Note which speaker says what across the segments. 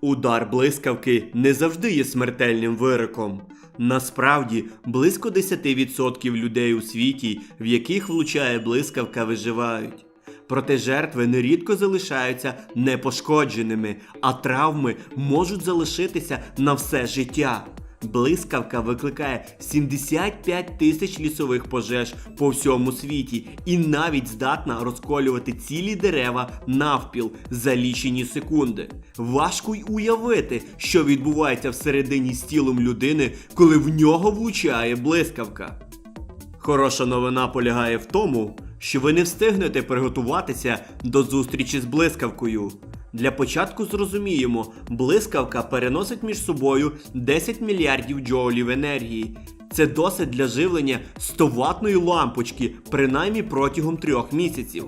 Speaker 1: Удар блискавки не завжди є смертельним вироком. Насправді, близько 10% людей у світі, в яких влучає блискавка, виживають. Проте жертви нерідко залишаються непошкодженими, а травми можуть залишитися на все життя. Блискавка викликає 75 тисяч лісових пожеж по всьому світі і навіть здатна розколювати цілі дерева навпіл за лічені секунди. Важко й уявити, що відбувається всередині з тілом людини, коли в нього влучає блискавка. Хороша новина полягає в тому, що ви не встигнете приготуватися до зустрічі з блискавкою. Для початку зрозуміємо, блискавка переносить між собою 10 мільярдів джоулів енергії. Це досить для живлення 100 ватної лампочки, принаймні протягом трьох місяців.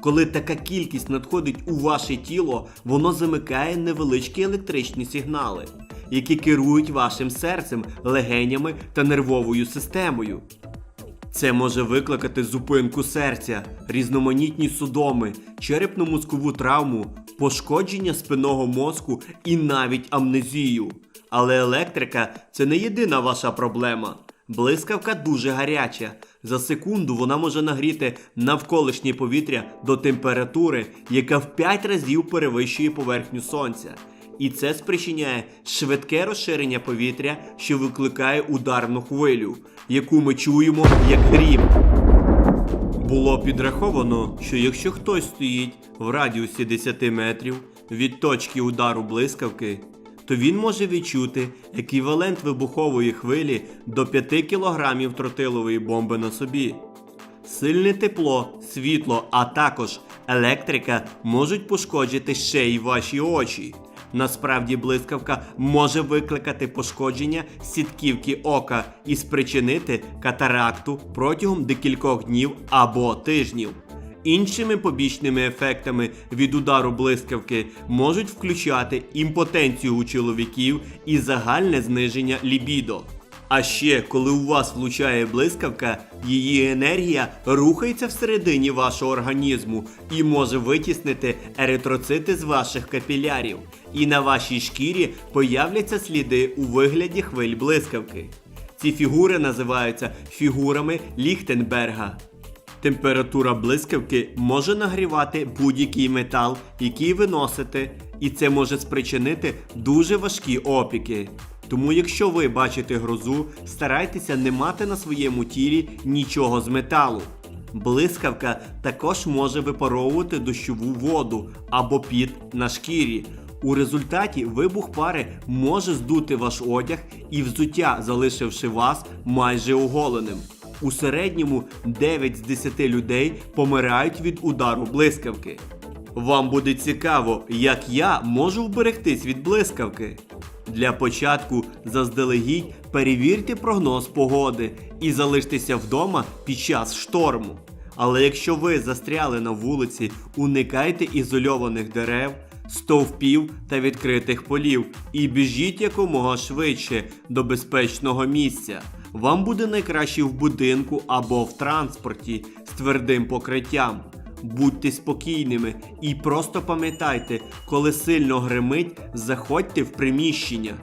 Speaker 1: Коли така кількість надходить у ваше тіло, воно замикає невеличкі електричні сигнали, які керують вашим серцем, легенями та нервовою системою. Це може викликати зупинку серця, різноманітні судоми, черепно-мозкову травму, пошкодження спинного мозку і навіть амнезію. Але електрика це не єдина ваша проблема. Блискавка дуже гаряча. За секунду вона може нагріти навколишнє повітря до температури, яка в 5 разів перевищує поверхню сонця. І це спричиняє швидке розширення повітря, що викликає ударну хвилю, яку ми чуємо як грім. Було підраховано, що якщо хтось стоїть в радіусі 10 метрів від точки удару блискавки, то він може відчути еквівалент вибухової хвилі до 5 кг тротилової бомби на собі. Сильне тепло, світло, а також електрика можуть пошкоджити ще й ваші очі. Насправді блискавка може викликати пошкодження сітківки ока і спричинити катаракту протягом декількох днів або тижнів. Іншими побічними ефектами від удару блискавки можуть включати імпотенцію у чоловіків і загальне зниження лібідо. А ще, коли у вас влучає блискавка, її енергія рухається всередині вашого організму і може витіснити еритроцити з ваших капілярів. І на вашій шкірі появляться сліди у вигляді хвиль блискавки. Ці фігури називаються фігурами Ліхтенберга. Температура блискавки може нагрівати будь-який метал, який ви носите, і це може спричинити дуже важкі опіки. Тому, якщо ви бачите грозу, старайтеся не мати на своєму тілі нічого з металу. Блискавка також може випаровувати дощову воду або піт на шкірі. У результаті вибух пари може здути ваш одяг і взуття, залишивши вас майже оголеним. У середньому 9 з 10 людей помирають від удару блискавки. Вам буде цікаво, як я можу вберегтись від блискавки. Для початку заздалегідь перевірте прогноз погоди і залиштеся вдома під час шторму. Але якщо ви застряли на вулиці, уникайте ізольованих дерев, стовпів та відкритих полів і біжіть якомога швидше до безпечного місця. Вам буде найкраще в будинку або в транспорті з твердим покриттям. Будьте спокійними і просто пам'ятайте, коли сильно гримить, заходьте в приміщення.